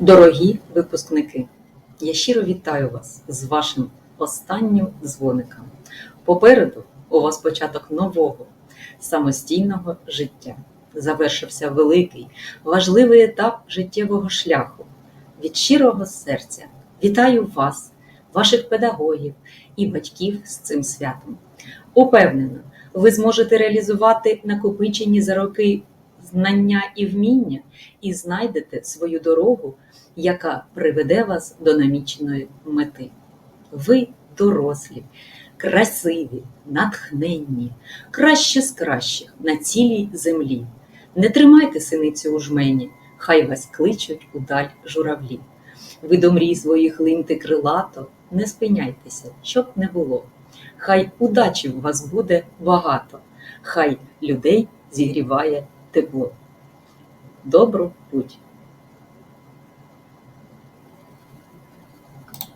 Дорогі випускники, я щиро вітаю вас з вашим останнім дзвоником. Попереду у вас початок нового самостійного життя. Завершився великий, важливий етап життєвого шляху. Від щирого серця вітаю вас, ваших педагогів і батьків з цим святом. Упевнена, ви зможете реалізувати накопичені за роки знання і вміння і знайдете свою дорогу, яка приведе вас до наміченої мети. Ви дорослі, красиві, натхненні, краще з кращих на цілій землі. Не тримайте синицю у жмені, хай вас кличуть удаль журавлі. Ви до мрій своїх линьте крилато, не спиняйтеся, щоб не було. Хай удачі в вас буде багато, хай людей зігріває тепло. Добру путь!